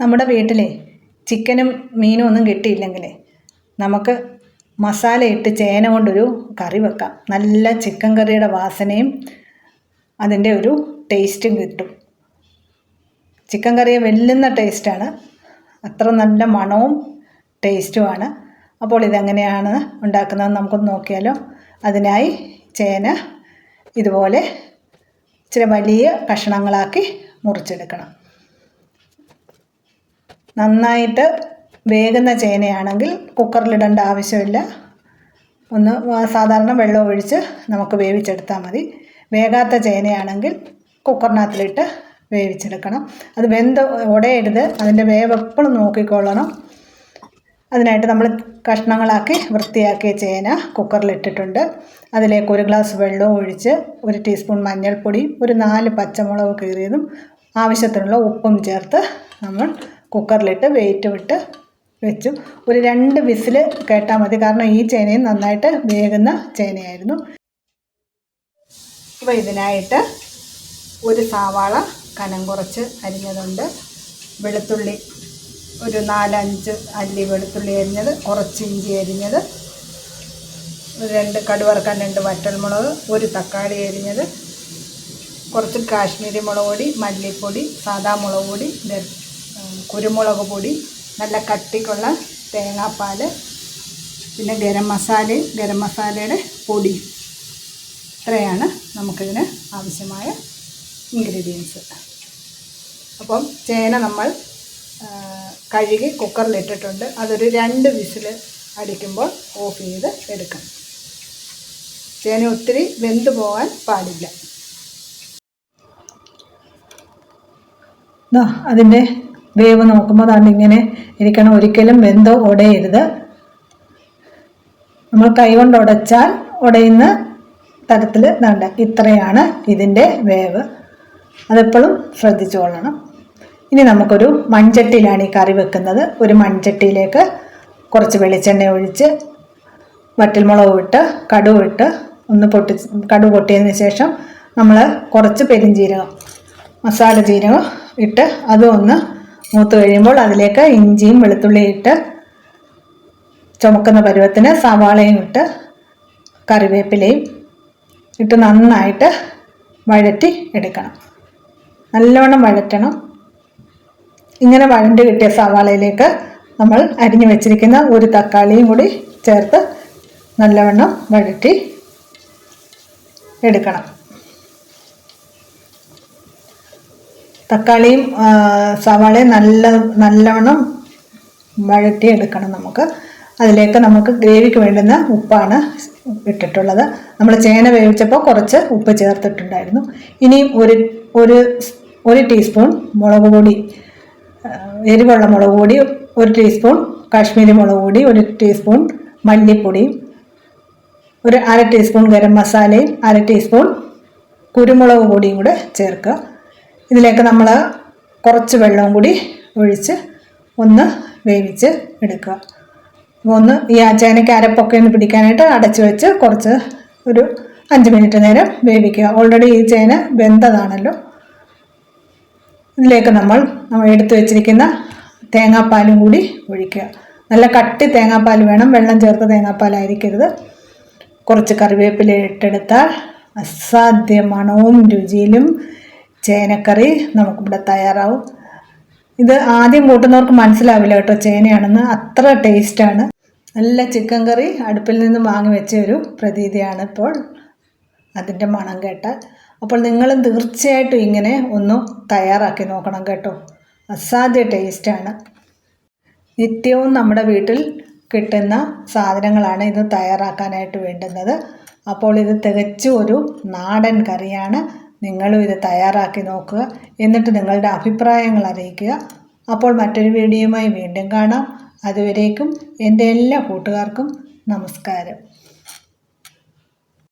നമ്മുടെ വീട്ടിലെ ചിക്കനും മീനും ഒന്നും കിട്ടിയില്ലെങ്കിൽ നമുക്ക് മസാല ഇട്ട് ചേന കൊണ്ടൊരു കറി വെക്കാം. നല്ല ചിക്കൻ കറിയുടെ വാസനയും അതിന്റെ ഒരു ടേസ്റ്റും കിട്ടും. ചിക്കൻ കറിയെ വെല്ലുന്ന ടേസ്റ്റാണ്. അത്ര നല്ല മണവും ടേസ്റ്റുമാണ്. അപ്പോൾ ഇതെങ്ങനെയാണ് ഉണ്ടാക്കുന്നതെന്ന് നമുക്കൊന്ന് നോക്കിയാലോ. അതിനായി ചേന ഇതുപോലെ ഇച്ചിരി വലിയ കഷണങ്ങളാക്കി മുറിച്ചെടുക്കണം. നന്നായിട്ട് വേകുന്ന ചേനയാണെങ്കിൽ കുക്കറിലിടേണ്ട ആവശ്യമില്ല. ഒന്ന് സാധാരണ വെള്ളം ഒഴിച്ച് നമുക്ക് വേവിച്ചെടുത്താൽ മതി. വേകാത്ത ചേനയാണെങ്കിൽ കുക്കറിനകത്തിലിട്ട് വേവിച്ചെടുക്കണം. അത് വെന്ത് ഉടയരുത് അതിന്റെ വേവ് എപ്പോഴും നോക്കിക്കൊള്ളണം. അതിനായിട്ട് നമ്മൾ കഷ്ണങ്ങളാക്കി വൃത്തിയാക്കിയ ചേന കുക്കറിലിട്ടിട്ടുണ്ട്. അതിലേക്ക് ഒരു ഗ്ലാസ് വെള്ളവും ഒഴിച്ച് ഒരു ടീസ്പൂൺ മഞ്ഞൾപ്പൊടി ഒരു നാല് പച്ചമുളക് കീറിയതും ആവശ്യത്തിനുള്ള ഉപ്പും ചേർത്ത് നമ്മൾ കുക്കറിലിട്ട് വെയിറ്റ് വിട്ട് വെച്ചു. ഒരു രണ്ട് വിസിൽ കേട്ടാൽ മതി. കാരണം ഈ ചേനയും നന്നായിട്ട് വേകുന്ന ചേനയായിരുന്നു. അപ്പോൾ ഇതിനായിട്ട് ഒരു സവാള കനം കുറച്ച് അരിഞ്ഞതുണ്ട്. വെളുത്തുള്ളി ഒരു നാലഞ്ച് അല്ലി വെളുത്തുള്ളി അരിഞ്ഞത് കുറച്ച് ഇഞ്ചി അരിഞ്ഞത് രണ്ട് കടുവറക്കാൻ രണ്ട് വറ്റൽമുളക് ഒരു തക്കാളി അരിഞ്ഞത് കുറച്ച് കാശ്മീരി മുളക് പൊടി മല്ലിപ്പൊടി സാദാ മുളക് പൊടി കുരുമുളക് പൊടി നല്ല കട്ടിക്കുള്ള തേങ്ങാപ്പാൽ പിന്നെ ഗരം മസാല ഗരം മസാലയുടെ പൊടി. ഇത്രയാണ് നമുക്കിതിന് ആവശ്യമായ ഇൻഗ്രീഡിയൻസ് അപ്പം ചേന നമ്മൾ കഴുകി കുക്കറിലിട്ടിട്ടുണ്ട്. അതൊരു രണ്ട് വിസിൽ അടിക്കുമ്പോൾ ഓഫ് ചെയ്ത് എടുക്കണം ചേന ഒത്തിരി വെന്ത് പോകാൻ പാടില്ല. അതിന്റെ വേവ് നോക്കുമ്പോൾ അതുകൊണ്ട് ഇങ്ങനെ ഇരിക്കണം. ഒരിക്കലും വെന്തോ ഉടയരുത് നമ്മൾ കൈകൊണ്ട് ഉടച്ചാൽ ഉടയുന്ന തരത്തിൽ വേണ്ട ഇത്രയാണ് ഇതിന്റെ വേവ്. അതെപ്പോഴും ശ്രദ്ധിച്ചുകൊള്ളണം ഇനി നമുക്കൊരു മൺചട്ടിയിലാണ് ഈ കറി വെക്കുന്നത്. ഒരു മൺചട്ടിയിലേക്ക് കുറച്ച് വെളിച്ചെണ്ണ ഒഴിച്ച് വറ്റൽമുളക് ഇട്ട് കടുവ് ഇട്ട് ഒന്ന് പൊട്ടി കടുവ് പൊട്ടിയതിന് ശേഷം നമ്മൾ കുറച്ച് പെരിഞ്ജീരകം മസാല ജീരകം ഇട്ട് അതും ഒന്ന് മൂത്ത് കഴിയുമ്പോൾ അതിലേക്ക് ഇഞ്ചിയും വെളുത്തുള്ളിയും ഇട്ട് ചുമക്കുന്ന പരുവത്തിന് സവാളയും ഇട്ട് കറിവേപ്പിലയും ഇട്ട് നന്നായിട്ട് വഴറ്റി എടുക്കണം. നല്ലവണ്ണം വഴറ്റണം. ഇങ്ങനെ വഴണ്ട് കിട്ടിയ സവാളയിലേക്ക് നമ്മൾ അരിഞ്ഞു വെച്ചിരിക്കുന്ന ഒരു തക്കാളിയും കൂടി ചേർത്ത് നല്ലവണ്ണം വഴറ്റി എടുക്കണം. തക്കാളിയും സവാളയും നല്ല നല്ലവണ്ണം വഴറ്റി എടുക്കണം നമുക്ക്. അതിലേക്ക് നമുക്ക് ഗ്രേവിക്ക് വേണ്ടുന്ന ഉപ്പാണ് ഇട്ടിട്ടുള്ളത്. നമ്മൾ ചേന വേവിച്ചപ്പോൾ കുറച്ച് ഉപ്പ് ചേർത്തിട്ടുണ്ടായിരുന്നു. ഇനിയും ഒരു ഒരു ഒരു ടീസ്പൂൺ മുളക് പൊടി എരിവുള്ള മുളക് പൊടി ഒരു ടീസ്പൂൺ കാശ്മീരി മുളക് പൊടി ഒരു ടീസ്പൂൺ മല്ലിപ്പൊടിയും ഒരു അര ടീസ്പൂൺ ഗരം മസാലയും അര ടീസ്പൂൺ കുരുമുളക് പൊടിയും കൂടെ ചേർക്കുക. ഇതിലേക്ക് നമ്മൾ കുറച്ച് വെള്ളവും കൂടി ഒഴിച്ച് ഒന്ന് വേവിച്ച് എടുക്കുക. അപ്പോൾ ഒന്ന് ഈ ചേനയ്ക്ക് അരപ്പൊക്കെ ഒന്ന് പിടിക്കാനായിട്ട് അടച്ച് വെച്ച് കുറച്ച് ഒരു അഞ്ച് മിനിറ്റ് നേരം വേവിക്കുക. ഓൾറെഡി ഈ ചേന വെന്തതാണല്ലോ. ഇതിലേക്ക് നമ്മൾ നമ്മൾ എടുത്തു വെച്ചിരിക്കുന്ന തേങ്ങാപ്പാലും കൂടി ഒഴിക്കുക. നല്ല കട്ടി തേങ്ങാപ്പാൽ വേണം. വെള്ളം ചേർത്ത തേങ്ങാപ്പാലായിരിക്കരുത്. കുറച്ച് കറിവേപ്പില ഇട്ടെടുത്താൽ അസാധ്യ മണവും രുചിയിലും ചേനക്കറി നമുക്കിവിടെ തയ്യാറാവും. ഇത് ആദ്യം കൂട്ടുന്നവർക്ക് മനസ്സിലാവില്ല കേട്ടോ ചേനയാണെന്ന്. അത്ര ടേസ്റ്റാണ്. നല്ല ചിക്കൻ കറി അടുപ്പിൽ നിന്ന് വാങ്ങി വെച്ച ഒരു പ്രതീതിയാണ് ഇപ്പോൾ അതിന്റെ മണം കേട്ട. അപ്പോൾ നിങ്ങളും തീർച്ചയായിട്ടും ഇങ്ങനെ ഒന്ന് തയ്യാറാക്കി നോക്കണം കേട്ടോ. അസാധ്യ ടേസ്റ്റാണ്. നിത്യവും നമ്മുടെ വീട്ടിൽ കിട്ടുന്ന സാധനങ്ങളാണ് ഇത് തയ്യാറാക്കാനായിട്ട് വേണ്ടുന്നത്. അപ്പോൾ ഇത് തികച്ചും ഒരു നാടൻ കറിയാണ്. നിങ്ങളും ഇത് തയ്യാറാക്കി നോക്കുക. എന്നിട്ട് നിങ്ങളുടെ അഭിപ്രായങ്ങൾ അറിയിക്കുക. അപ്പോൾ മറ്റൊരു വീഡിയോയുമായി വീണ്ടും കാണാം. അതുവരേക്കും എന്റെ എല്ലാ കൂട്ടുകാർക്കും നമസ്കാരം.